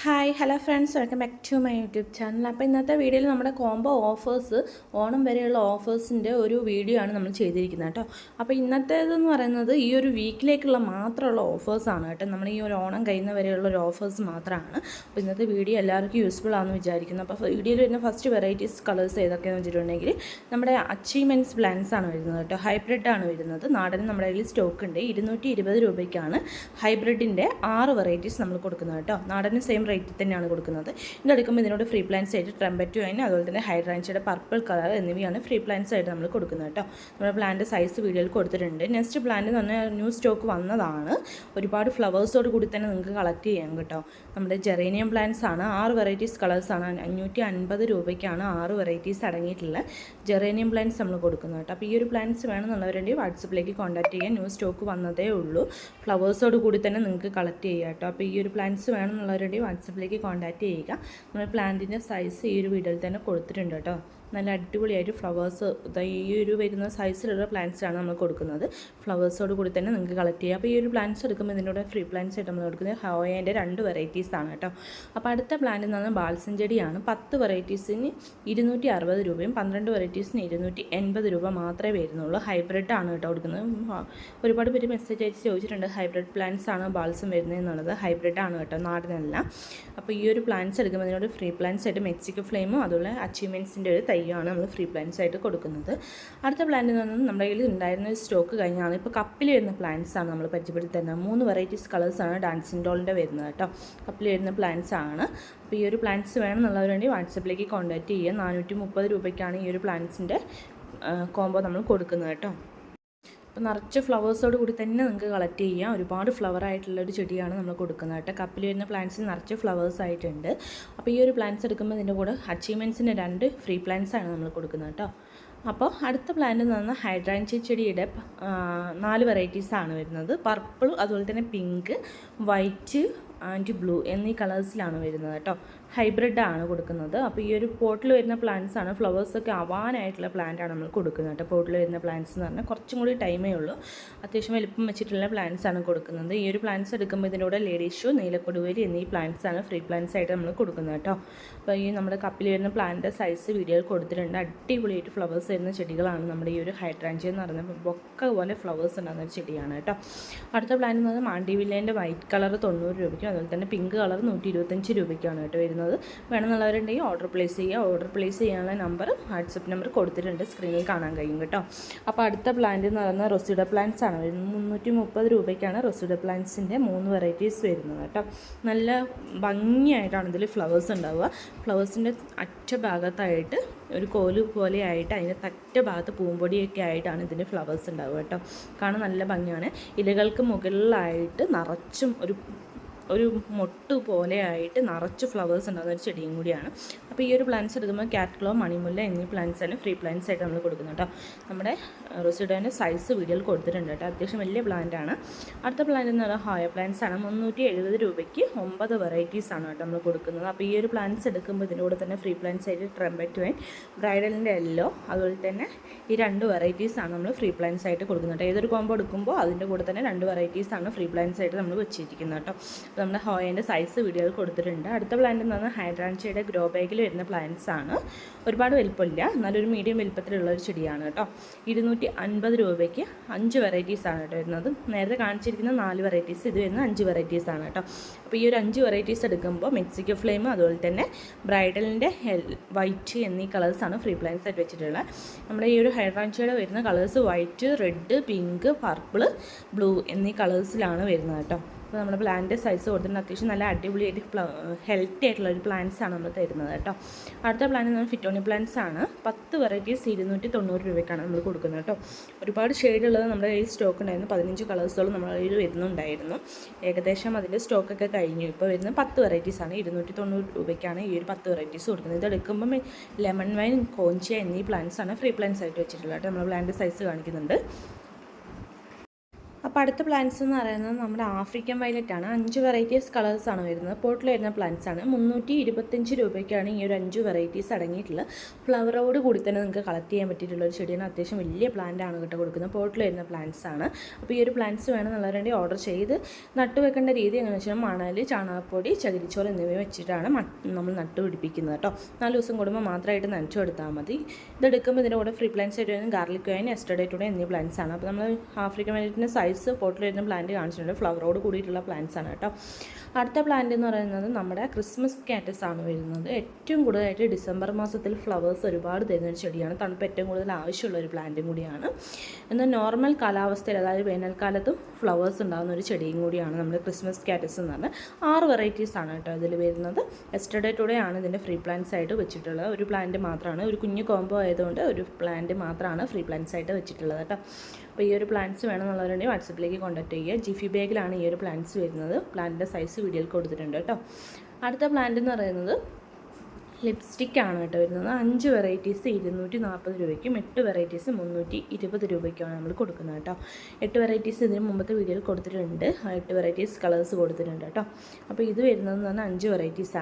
Hi hello friends welcome back to my YouTube channel അപ്പോൾ ഇന്നത്തെ വീഡിയോയിൽ നമ്മുടെ കോംബോ ഓഫേഴ്സ് ഓണം വരെയുള്ള ഓഫേഴ്സിന്റെ ഒരു വീഡിയോ ആണ് നമ്മൾ ചെയ്തിരിക്കുന്നത് കേട്ടോ. അപ്പോൾ ഇന്നത്തേതെന്ന് പറയുന്നത് ഈ ഒരു വീക്കിലേക്കുള്ള മാത്രമുള്ള ഓഫേഴ്സാണ് കേട്ടോ. നമ്മൾ ഈ ഒരു ഓണം കഴിയുന്ന വരെയുള്ള ഒരു ഓഫേഴ്സ് മാത്രമാണ്. അപ്പോൾ ഇന്നത്തെ വീഡിയോ എല്ലാവർക്കും യൂസ്ഫുൾ ആണെന്ന് വിചാരിക്കുന്നു. അപ്പോൾ വീഡിയോയിൽ വരുന്ന ഫസ്റ്റ് വെറൈറ്റീസ് കളേഴ്സ് ഏതൊക്കെയാണെന്ന് വെച്ചിട്ടുണ്ടെങ്കിൽ നമ്മുടെ അച്ചീവ്മെന്റ്സ് ബ്ലാൻസ് ആണ് വരുന്നത് കേട്ടോ. ഹൈബ്രിഡ് ആണ് വരുന്നത്. നാടൻ നമ്മുടെ കയ്യിൽ സ്റ്റോക്ക് ഉണ്ട്. ഇരുന്നൂറ്റി രൂപയ്ക്കാണ് ഹൈബ്രിഡിന്റെ ആറ് വെറൈറ്റീസ് നമ്മൾ കൊടുക്കുന്നത് കേട്ടോ. നാടന് സെയിം റേറ്റിൽ തന്നെയാണ് കൊടുക്കുന്നത്. ഇതെടുക്കുമ്പോൾ ഇതിനോട് ഫ്രീ പ്ലാൻസ് ആയിട്ട് ട്രംബറ്റു അതിന് അതുപോലെ തന്നെ ഹൈഡ്രാൻസിയുടെ പർപ്പിൾ കളർ എന്നിവയാണ് ഫ്രീ പ്ലാൻസ് ആയിട്ട് നമ്മൾ കൊടുക്കുന്നത് കേട്ടോ നമ്മുടെ പ്ലാന്റ് സൈസ് വീഡിയോയിൽ കൊടുത്തിട്ടുണ്ട്. നെക്സ്റ്റ് പ്ലാന്റ് എന്ന് പറഞ്ഞാൽ ന്യൂ സ്റ്റോക്ക് വന്നതാണ്. ഒരുപാട് ഫ്ലവേഴ്സോട് കൂടി തന്നെ നിങ്ങൾക്ക് കളക്ട് ചെയ്യാം കേട്ടോ. നമ്മുടെ ജെറേനിയം പ്ലാന്റ്സ് ആണ്. ആറ് വെറൈറ്റീസ് കളേഴ്സാണ് അഞ്ഞൂറ്റി അൻപത് രൂപയ്ക്കാണ് ആറ് വെറൈറ്റീസ് അടങ്ങിയിട്ടുള്ള ജെറേനിയം പ്ലാന്റ്സ് നമ്മൾ കൊടുക്കുന്നത് കേട്ടോ അപ്പോൾ ഈ ഒരു പ്ലാന്റ്സ് വേണമെന്നുള്ളവരുണ്ടെങ്കിൽ വാട്സപ്പിലേക്ക് കോൺടാക്ട് ചെയ്യാൻ ന്യൂ സ്റ്റോക്ക് വന്നതേ ഉള്ളൂ. ഫ്ലവേഴ്സോട് കൂടി തന്നെ നിങ്ങൾക്ക് കളക്ട് ചെയ്യാം കേട്ടോ അപ്പോൾ ഈ ഒരു പ്ലാന്റ്സ് വേണമെന്നുള്ളവരുണ്ടെങ്കിൽ വാട്സപ്പിലേക്ക് കോൺടാക്ട് ചെയ്യുക. നമ്മൾ പ്ലാന്റിന്റെ സൈസ് ഈ ഒരു വീഡിയോയിൽ തന്നെ കൊടുത്തിട്ടുണ്ട് കേട്ടോ. നല്ല അടിപൊളിയായിട്ട് ഫ്ലവേഴ്സ് ഈ ഒരു വരുന്ന സൈസിലുള്ള പ്ലാന്റ്സാണ് നമ്മൾ കൊടുക്കുന്നത്. ഫ്ലവേഴ്സോട് കൂടി തന്നെ നിങ്ങൾക്ക് കളക്ട് ചെയ്യാം. അപ്പോൾ ഈ ഒരു പ്ലാന്റ്സ് എടുക്കുമ്പോൾ ഇതിന്റെ ഫ്രീ പ്ലാന്റ്സ് ആയിട്ട് നമ്മൾ കൊടുക്കുന്നത് ഹോയേന്റെ രണ്ട് വെറൈറ്റീസ് ആണ് കേട്ടോ. അപ്പോൾ അടുത്ത പ്ലാന്റ് എന്ന് പറഞ്ഞാൽ ബാൽസിൻ ചെടിയാണ്. പത്ത് വെറൈറ്റീസിന് ഇരുന്നൂറ്റി അറുപത് രൂപയും പന്ത്രണ്ട് വെറൈറ്റീസിന് ഇരുന്നൂറ്റി എൺപത് രൂപ മാത്രമേ വരുന്നുള്ളൂ. ഹൈബ്രിഡ് ആണ് കേട്ടോ കൊടുക്കുന്നത്. ഒരുപാട് പേര് മെസ്സേജ് അയച്ച് ചോദിച്ചിട്ടുണ്ട് ഹൈബ്രിഡ് പ്ലാന്റ്സ് ആണ് ബാൽസും വരുന്നത് എന്നുള്ളത്. ഹൈബ്രിഡ് ആണ് കേട്ടോ നാടിനല്ല. അപ്പോൾ ഈ ഒരു പ്ലാന്റ്സ് എടുക്കുമ്പോൾ ഇതിനോട് ഫ്രീ പ്ലാന്റ്സ് ആയിട്ട് മെക്സിക്കോ ഫ്ലെയിമും അതുപോലെ അച്ചീവ്മെന്റ്സിന്റെ ഒരു തയ്യാണ് നമ്മൾ ഫ്രീ പ്ലാന്റ്സ് ആയിട്ട് കൊടുക്കുന്നത്. അടുത്ത പ്ലാന്റ് എന്ന് പറഞ്ഞാൽ നമ്മുടെ കയ്യിൽ ഉണ്ടായിരുന്ന സ്റ്റോക്ക് കഴിഞ്ഞാണ്. ഇപ്പോൾ കപ്പിൽ വരുന്ന പ്ലാന്റ്സ് ആണ് നമ്മൾ പരിചയപ്പെടുത്തി തരുന്നത് മൂന്ന് വെറൈറ്റീസ് കളേഴ്സാണ് ഡാൻസിങ് ഡോളിന്റെ വരുന്നത് കേട്ടോ. കപ്പിൽ വരുന്ന പ്ലാന്റ്സ് ആണ് അപ്പോൾ ഈ ഒരു പ്ലാന്റ്സ് വേണമെന്നുള്ളവർ വേണ്ടി വാട്സപ്പിലേക്ക് കോൺടാക്റ്റ് ചെയ്യുക. നാനൂറ്റി രൂപയ്ക്കാണ് ഈ ഒരു പ്ലാന്റ്സിന്റെ കോംബോ നമ്മൾ കൊടുക്കുന്നത് കേട്ടോ. അപ്പോൾ നിറച്ച് ഫ്ലവേഴ്സോട് കൂടി തന്നെ നിങ്ങൾക്ക് കളക്ട് ചെയ്യാം. ഒരുപാട് ഫ്ലവർ ആയിട്ടുള്ള ഒരു ചെടിയാണ് നമ്മൾ കൊടുക്കുന്നത് കേട്ടോ. കപ്പിൽ വരുന്ന പ്ലാന്റ്സിൽ നിറച്ച് ഫ്ലവേഴ്സ് ആയിട്ടുണ്ട്. അപ്പോൾ ഈ ഒരു പ്ലാന്റ്സ് എടുക്കുമ്പോൾ ഇതിന്റെ കൂടെ അച്ചീവ്മെന്റ്സിന് രണ്ട് ഫ്രീ പ്ലാന്റ്സ് ആണ് നമ്മൾ കൊടുക്കുന്നത് കേട്ടോ. അപ്പോൾ അടുത്ത പ്ലാന്റ് എന്ന് പറഞ്ഞാൽ ഹൈഡ്രാൻചി ചെടിയുടെ നാല് വെറൈറ്റീസ് ആണ് വരുന്നത്. പർപ്പിൾ അതുപോലെ തന്നെ പിങ്ക് വൈറ്റ് ആൻഡ് ബ്ലൂ എന്നീ കളേഴ്സിലാണ് വരുന്നത് കേട്ടോ. ഹൈബ്രിഡ് ആണ് കൊടുക്കുന്നത്. അപ്പോൾ ഈ ഒരു പോട്ടിൽ വരുന്ന പ്ലാന്റ്സ് ആണ് ഫ്ലവേഴ്സൊക്കെ ആവാനായിട്ടുള്ള ആണ് നമ്മൾ കൊടുക്കുന്നത് കേട്ടോ. പോട്ടിൽ വരുന്ന പ്ലാന്റ്സ് എന്ന് പറഞ്ഞാൽ കുറച്ചും കൂടി ടൈമേ ഉള്ളൂ. അത്യാവശ്യം വലിപ്പം വെച്ചിട്ടുള്ള പ്ലാന്റ്സ് ആണ് കൊടുക്കുന്നത്. ഈ ഒരു പ്ലാന്റ്സ് എടുക്കുമ്പോൾ ഇതിലൂടെ ലേഡീഷു നീലക്കൊടുവേലി എന്നീ പ്ലാന്റ്സ് ആണ് ഫ്രീ പ്ലാന്റ്സ് ആയിട്ട് നമ്മൾ കൊടുക്കുന്നത് കേട്ടോ. അപ്പോൾ ഈ നമ്മുടെ കപ്പിൽ വരുന്ന പ്ലാന്റ് സൈസ് വീഡിയോയിൽ കൊടുത്തിട്ടുണ്ട്. അടിപൊളിയായിട്ട് ഫ്ലവേഴ്സ് വരുന്ന ചെടികളാണ് നമ്മുടെ ഈ ഒരു ഹൈഡ്രാഞ്ചി എന്ന് പറയുന്നത് ബൊക്ക പോലെ ഫ്ലവേഴ്സ് ഉണ്ടാകുന്ന ഒരു ചെടിയാണ് കേട്ടോ. അടുത്ത പ്ലാന്റ് എന്ന് പറഞ്ഞാൽ മാണ്ടിവില്ലേന്റെ വൈറ്റ് കളർ തൊണ്ണൂറ് രൂപയ്ക്കും അതുപോലെ തന്നെ പിങ്ക് കളർ നൂറ്റി ഇരുപത്തഞ്ച് രൂപയ്ക്കാണ് കേട്ടോ വേണമെന്നുള്ളവരുണ്ടെങ്കിൽ ഓർഡർ പ്ലേസ് ചെയ്യുക. ഓർഡർ പ്ലേസ് ചെയ്യാനുള്ള നമ്പർ വാട്സപ്പ് നമ്പർ കൊടുത്തിട്ടുണ്ട്. സ്ക്രീനിൽ കാണാൻ കഴിയും കേട്ടോ. അപ്പോൾ അടുത്ത പ്ലാന്റ് എന്ന് പറയുന്നത് റൊസിഡ പ്ലാന്റ്സ് ആണ്. വരുന്നത് മുന്നൂറ്റി മുപ്പത് രൂപയ്ക്കാണ് റൊസിഡ പ്ലാന്റ്സിന്റെ മൂന്ന് വെറൈറ്റീസ് വരുന്നത് കേട്ടോ. നല്ല ഭംഗിയായിട്ടാണ് ഇതിൽ ഫ്ലവേഴ്സ് ഉണ്ടാവുക. ഫ്ലവേഴ്സിന്റെ അറ്റ ഭാഗത്തായിട്ട് ഒരു കോൽ പോലെ ആയിട്ട് അതിന്റെ തറ്റ ഭാഗത്ത് പൂമ്പൊടിയൊക്കെ ആയിട്ടാണ് ഇതിന്റെ ഫ്ലവേഴ്സ് ഉണ്ടാവുക കേട്ടോ. കാണാൻ നല്ല ഭംഗിയാണ്. ഇലകൾക്ക് മുകളിലായിട്ട് നിറച്ചും ഒരു ഒരു മൊട്ട് പോലെ ആയിട്ട് നിറച്ച് ഫ്ലവേഴ്സ് ഉണ്ടാകുന്ന ഒരു ചെടിയും കൂടിയാണ്. അപ്പോൾ ഈ ഒരു പ്ലാന്റ്സ് എടുക്കുമ്പോൾ കാറ്റ്ക്ലോ മണിമുല്ല എന്നീ പ്ലാന്റ്സ് ആണ് ഫ്രീ പ്ലാന്റ്സ് ആയിട്ട് നമ്മൾ കൊടുക്കുന്നത് കേട്ടോ. നമ്മുടെ റോസിഡോന്റെ സൈസ് വീഡിയോയിൽ കൊടുത്തിട്ടുണ്ട് കേട്ടോ. അത്യാവശ്യം വലിയ പ്ലാന്റ് ആണ്. അടുത്ത പ്ലാന്റ് എന്ന് പറയുന്നത് ഹായ പ്ലാന്റ്സ് ആണ്. മുന്നൂറ്റി എഴുപത് രൂപയ്ക്ക് ഒമ്പത് വെറൈറ്റീസ് ആണ് കേട്ടോ നമ്മൾ കൊടുക്കുന്നത്. അപ്പോൾ ഈ ഒരു പ്ലാന്റ്സ് എടുക്കുമ്പോൾ ഇതിന്റെ കൂടെ തന്നെ ഫ്രീ പ്ലാന്റ്സ് ആയിട്ട് ട്രംബറ്റ് വൈൻ ബ്രൈഡലിന്റെ യെല്ലോ അതുപോലെ തന്നെ ഈ രണ്ട് വെറൈറ്റീസ് ആണ് നമ്മൾ ഫ്രീ പ്ലാന്റ്സ് ആയിട്ട് കൊടുക്കുന്നത് കേട്ടോ. ഏതൊരു കോമ്പോ എടുക്കുമ്പോൾ അതിന്റെ കൂടെ തന്നെ രണ്ട് വെറൈറ്റീസ് ആണ് ഫ്രീ പ്ലാന്റ്സ് ആയിട്ട് നമ്മൾ വെച്ചിരിക്കുന്നത് കേട്ടോ. നമ്മുടെ ഹോയേന്റെ സൈസ് വീഡിയോയിൽ കൊടുത്തിട്ടുണ്ട്. അടുത്ത പ്ലാന്റ് എന്ന് പറഞ്ഞാൽ ഹൈഡ്രാൻചയുടെ ഗ്രോ ബാഗിൽ വരുന്ന പ്ലാന്റ്സ് ആണ്. ഒരുപാട് വലിപ്പമില്ല. നല്ലൊരു മീഡിയം വലിപ്പത്തിലുള്ള ഒരു ചെടിയാണ് കേട്ടോ. ഇരുന്നൂറ്റി അൻപത് രൂപയ്ക്ക് അഞ്ച് വെറൈറ്റീസ് ആണ് കേട്ടോ വരുന്നത്. നേരത്തെ കാണിച്ചിരിക്കുന്ന നാല് വെറൈറ്റീസ് ഇത് വരുന്ന അഞ്ച് വെറൈറ്റീസ് ആണ് കേട്ടോ. അപ്പോൾ ഈ ഒരു അഞ്ച് വെറൈറ്റീസ് എടുക്കുമ്പോൾ മെക്സിക്കോ ഫ്ലെയിം അതുപോലെ തന്നെ ബ്രൈഡലിന്റെ വൈറ്റ് എന്നീ കളേഴ്സാണ് ഫ്രീ പ്ലാന്റ്സ് ആയിട്ട് വെച്ചിട്ടുള്ളത്. നമ്മുടെ ഈ ഒരു ഹൈഡ്രാൻഷ്യയുടെ വരുന്ന colours white red pink purple blue എന്നീ കളേഴ്സിലാണ് വരുന്നത് കേട്ടോ. അപ്പോൾ നമ്മുടെ പ്ലാന്റ് സൈസ് കൊടുത്തിട്ട് അത്യാവശ്യം നല്ല അടിപൊളിയായിട്ട് ഹെൽത്തി ആയിട്ടുള്ള ഒരു പ്ലാന്റ്സ് ആണ് നമ്മൾ തരുന്നത് കേട്ടോ. അടുത്ത പ്ലാന്റ് നമ്മൾ ഫിറ്റോണി പ്ലാന്റ്സ് ആണ്. പത്ത് വെറൈറ്റീസ് ഇരുന്നൂറ്റി തൊണ്ണൂറ് രൂപയ്ക്കാണ് നമ്മൾ കൊടുക്കുന്നത് കേട്ടോ. ഒരുപാട് ഷെയ്ഡുള്ളത് നമ്മുടെ കയ്യിൽ സ്റ്റോക്ക് ഉണ്ടായിരുന്നു. പതിനഞ്ച് കളേഴ്സുകളും നമ്മുടെ കയ്യിൽ വരുന്നുണ്ടായിരുന്നു. ഏകദേശം അതിന്റെ സ്റ്റോക്കൊക്കെ കഴിഞ്ഞു. ഇപ്പോൾ വരുന്ന പത്ത് വെറൈറ്റീസ് ആണ്. ഇരുന്നൂറ്റി തൊണ്ണൂറ് രൂപയ്ക്കാണ് ഈ ഒരു പത്ത് വെറൈറ്റീസ് കൊടുക്കുന്നത്. ഇത് എടുക്കുമ്പം ലെമൺ വൈൻ കോഞ്ചിയ എന്നീ പ്ലാന്റ്സ് ആണ്. ഫ്രീ പ്ലാന്റ്സ് ആയിട്ട് വെച്ചിട്ടുള്ളത് കേട്ടോ. നമ്മൾ പ്ലാന്റ് സൈസ് കാണിക്കുന്നുണ്ട്. അപ്പോൾ അടുത്ത പ്ലാന്റ്സ് എന്ന് പറയുന്നത് നമ്മുടെ ആഫ്രിക്കൻ വയലറ്റാണ് അഞ്ച് വെറൈറ്റീസ് കളേഴ്സ് ആണ് വരുന്നത്. പോട്ടിൽ വരുന്ന പ്ലാന്റ്സ് ആണ്. മുന്നൂറ്റി ഇരുപത്തഞ്ച് രൂപയ്ക്കാണ് ഈ ഒരു അഞ്ച് വെറൈറ്റീസ് അടങ്ങിയിട്ടുള്ളത്. ഫ്ലവറോട് കൂടി തന്നെ നിങ്ങൾക്ക് കളക്ട് ചെയ്യാൻ പറ്റിയിട്ടുള്ള ഒരു ചെടിയാണ്. അത്യാവശ്യം വലിയ പ്ലാന്റ് ആണ് കേട്ടോ കൊടുക്കുന്നത്. പോട്ടിൽ വരുന്ന ആണ്. അപ്പോൾ ഈ ഒരു പ്ലാന്റ്സ് വേണം എന്നുള്ളവരുടെ ഓർഡർ ചെയ്ത് നട്ടുവെക്കേണ്ട രീതി എങ്ങനെയാണെന്ന് വെച്ചാൽ മണൽ ചാണകപ്പൊടി ചകിരിച്ചോറ് എന്നിവ വെച്ചിട്ടാണ് നമ്മൾ നട്ടു പിടിപ്പിക്കുന്നത് കേട്ടോ. നാല് ദിവസം കൂടുമ്പോൾ മാത്രമായിട്ട് നനച്ചു കൊടുത്താൽ മതി. ഇതെടുക്കുമ്പോൾ ഇതിന്റെ കൂടെ ഫ്രീ പ്ലാന്റ്സ് ആയിട്ട് ഗാർലിക് വൈൻ എസ്റ്റഡേ ടുഡേ എന്നീ പ്ലാന്റ്സ് ആണ്. അപ്പോൾ നമ്മൾ ആഫ്രിക്കൻ വൈലറ്റിന്റെ സൈസ് പോട്ടിൽ വരുന്ന പ്ലാന്റ് കാണിച്ചിട്ടുണ്ട്. ഫ്ലവറോട് കൂടിയിട്ടുള്ള പ്ലാന്റ്സ് ആണ് കേട്ടോ. അടുത്ത പ്ലാന്റ് എന്ന് പറയുന്നത് നമ്മുടെ ക്രിസ്മസ് കാറ്റസ് ആണ് വരുന്നത്. ഏറ്റവും കൂടുതലായിട്ട് ഡിസംബർ മാസത്തിൽ ഫ്ലവേഴ്സ് ഒരുപാട് തരുന്ന ഒരു ചെടിയാണ്. തണുപ്പ് ഏറ്റവും കൂടുതൽ ആവശ്യമുള്ള ഒരു പ്ലാന്റും കൂടിയാണ്. എന്നാൽ നോർമൽ കാലാവസ്ഥയിൽ അതായത് വേനൽക്കാലത്തും ഫ്ലവേഴ്സ് ഉണ്ടാകുന്ന ഒരു ചെടിയും കൂടിയാണ് നമ്മുടെ ക്രിസ്മസ് കാറ്റസ് എന്ന് പറഞ്ഞാൽ. ആറ് വെറൈറ്റീസ് ആണ് കേട്ടോ ഇതിൽ വരുന്നത്. എസ്റ്റർഡേ ടുഡേ ആണ് ഇതിന്റെ ഫ്രീ പ്ലാന്റ്സ് ആയിട്ട് വെച്ചിട്ടുള്ളത്. ഒരു പ്ലാന്റ് മാത്രമാണ്. ഒരു കുഞ്ഞു കോംബോ ആയതുകൊണ്ട് ഒരു പ്ലാന്റ് മാത്രമാണ് ഫ്രീ പ്ലാന്റ്സ് ആയിട്ട് വെച്ചിട്ടുള്ളത് കേട്ടോ. അപ്പോൾ ഈ ഒരു പ്ലാന്റ്സ് വേണമെന്നുള്ളവരുണ്ടെങ്കിൽ വാട്സപ്പിലേക്ക് കോൺടാക്ട് ചെയ്യുക. ജിഫി ബാഗിലാണ് ഈ ഒരു പ്ലാന്റ്സ് വരുന്നത്. പ്ലാന്റിന്റെ സൈസ് വീഡിയോയിൽ കൊടുത്തിട്ടുണ്ട് കേട്ടോ. അടുത്ത പ്ലാന്റ് എന്ന് പറയുന്നത് ലിപ്സ്റ്റിക് ആണ് കേട്ടോ വരുന്നത്. അഞ്ച് വെറൈറ്റീസ് ഇരുന്നൂറ്റി നാൽപ്പത് രൂപയ്ക്കും എട്ട് വെറൈറ്റീസ് മുന്നൂറ്റി ഇരുപത് രൂപയ്ക്കുമാണ് നമ്മൾ കൊടുക്കുന്നത് കേട്ടോ. എട്ട് വെറൈറ്റീസ് ഇതിന് മുമ്പത്തെ വീഡിയോയിൽ കൊടുത്തിട്ടുണ്ട്. എട്ട് വെറൈറ്റീസ് കളേഴ്സ് കൊടുത്തിട്ടുണ്ട് കേട്ടോ. അപ്പോൾ ഇത് വരുന്നതെന്ന് പറഞ്ഞാൽ അഞ്ച്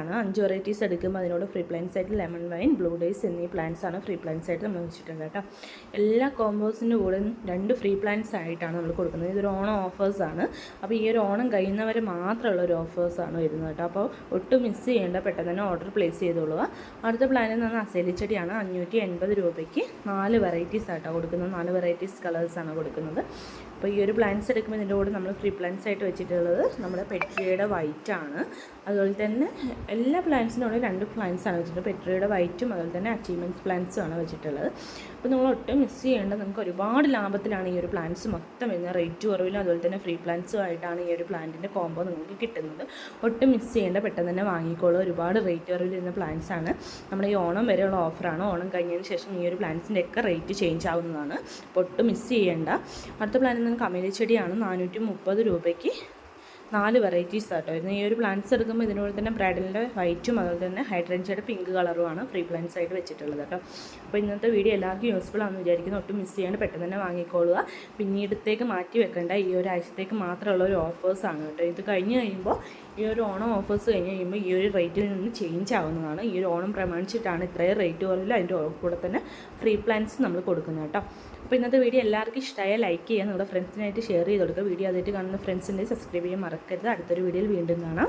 ആണ്. അഞ്ച് വെറൈറ്റീസ് എടുക്കുമ്പോൾ അതിനോട് ഫ്രീ പ്ലാൻസ് ആയിട്ട് ലെമൺ വൈൻ ബ്ലൂ ഡേയ്സ് എന്നീ പ്ലാന്റ്സ് ആണ് ഫ്രീ പ്ലാന്റ്സ് ആയിട്ട് നമ്മൾ വെച്ചിട്ടുണ്ട് കേട്ടോ. എല്ലാ കോമ്പോസിന്റെ കൂടെ രണ്ട് ഫ്രീ പ്ലാന്റ്സ് ആയിട്ടാണ് നമ്മൾ കൊടുക്കുന്നത്. ഇതൊരു ഓണം ആണ്. അപ്പോൾ ഈ ഒരു ഓണം കഴിയുന്നവരെ മാത്രമുള്ള ഒരു ഓഫേഴ്സ് ആണ് വരുന്നത് കേട്ടോ. അപ്പോൾ ഒട്ടും മിസ് ചെയ്യേണ്ട പെട്ടെന്ന് തന്നെ ഓർഡർ പ്ലേസ് ചെയ്തോളുക. അടുത്ത പ്ലാനിൽ പറഞ്ഞാൽ അസേലി ചെടിയാണ്. അഞ്ഞൂറ്റി എൺപത് രൂപയ്ക്ക് നാല് വെറൈറ്റീസ് ആയിട്ടാണ് കൊടുക്കുന്നത്. നാല് വെറൈറ്റീസ് കളേഴ്സാണ് കൊടുക്കുന്നത്. അപ്പോൾ ഈ ഒരു പ്ലാന്റ്സ് എടുക്കുമ്പോൾ ഇതിന്റെ കൂടെ നമ്മൾ ഫ്രീ പ്ലാന്റ്സ് ആയിട്ട് വെച്ചിട്ടുള്ളത് നമ്മുടെ പെട്രിയുടെ ആണ്. അതുപോലെ തന്നെ എല്ലാ പ്ലാന്റ്സിന്റെ കൂടെ രണ്ട് ആണ് വെച്ചിട്ടുള്ളത്. പെട്രിയുടെ വൈറ്റും അതുപോലെ തന്നെ അച്ചീവ്മെന്റ്സ് ആണ് വെച്ചിട്ടുള്ളത്. അപ്പോൾ നമ്മൾ ഒട്ടും മിസ് ചെയ്യേണ്ട നമുക്ക് ഒരുപാട് ലാഭത്തിലാണ് ഈ ഒരു പ്ലാന്റ്സ് മൊത്തം വരുന്നത്. റേറ്റ് കുറവിലും അതുപോലെ തന്നെ ഫ്രീ പ്ലാന്റ്സും ആയിട്ടാണ് ഈ ഒരു പ്ലാന്റിന്റെ കോംബോ നിങ്ങൾക്ക് കിട്ടുന്നത്. ഒട്ടും മിസ് ചെയ്യേണ്ട പെട്ടെന്ന് തന്നെ വാങ്ങിക്കോളൂ. ഒരുപാട് റേറ്റ് കുറവിൽ വരുന്ന പ്ലാന്റ്സ് ആണ്. നമ്മുടെ ഈ ഓണം വരെയുള്ള ഓഫറാണ് ഓണം കഴിഞ്ഞതിന് ശേഷം ഈ ഒരു പ്ലാന്റ്സിന്റെ ഒക്കെ റേറ്റ് ചേഞ്ച് ആവുന്നതാണ്. ഒട്ടും മിസ് ചെയ്യേണ്ട. അടുത്ത പ്ലാൻ നിങ്ങൾക്ക് കമലിച്ചെടിയാണ് ചെടിയാണ് നാനൂറ്റി മുപ്പത് രൂപയ്ക്ക്. നാല് വെറൈറ്റീസ് ആട്ടോ. ഇന്ന് ഈ ഒരു പ്ലാന്റ്സ് എടുക്കുമ്പോൾ ഇതിനോട് തന്നെ ബ്രൈഡലിന്റെ വൈറ്റും അതുപോലെ തന്നെ ഹൈഡ്രൻസിയുടെ പിങ്ക് കളറുമാണ് ഫ്രീ പ്ലാന്റ്സ് ആയിട്ട് വെച്ചിട്ടുള്ളത് കേട്ടോ. അപ്പോൾ ഇന്നത്തെ വീഡിയോ എല്ലാവർക്കും യൂസ്ഫുൾ ആണെന്ന് വിചാരിക്കുന്നു. ഒട്ടും മിസ് ചെയ്യാണ്ട് പെട്ടെന്ന് തന്നെ വാങ്ങിക്കോളുക. പിന്നീടത്തേക്ക് മാറ്റി വെക്കേണ്ട. ഈ ഒരു ആഴ്ചത്തേക്ക് മാത്രമുള്ള ഒരു ഓഫേഴ്സാണ് കേട്ടോ. ഇത് കഴിഞ്ഞ് കഴിയുമ്പോൾ ഈ ഒരു ഓണം ഓഫേഴ്സ് കഴിഞ്ഞ് കഴിയുമ്പോൾ ഈ ഒരു റേറ്റിൽ നിന്ന് ചേഞ്ച് ആവുന്നതാണ്. ഈ ഒരു ഓണം പ്രമാണിച്ചിട്ടാണ് ഇത്രയും റേറ്റ് കുറവില്ല അതിന്റെ കൂടെ തന്നെ ഫ്രീ പ്ലാന്റ്സ് നമ്മൾ കൊടുക്കുന്നത് കേട്ടോ. അപ്പോൾ ഇന്നത്തെ വീഡിയോ എല്ലാവർക്കും ഇഷ്ടമായ ലൈക്ക് ചെയ്യുക നിങ്ങളുടെ ഫ്രണ്ട്സിനായിട്ട് ഷെയർ ചെയ്ത് കൊടുക്കുക. വീഡിയോ അതായിട്ട് കാണുന്ന ഫ്രണ്ട്സിന്റെ സബ്സ്ക്രൈബ് ചെയ്യാൻ മറക്കരുത്. അടുത്തൊരു വീഡിയോയിൽ വീണ്ടും കാണാം.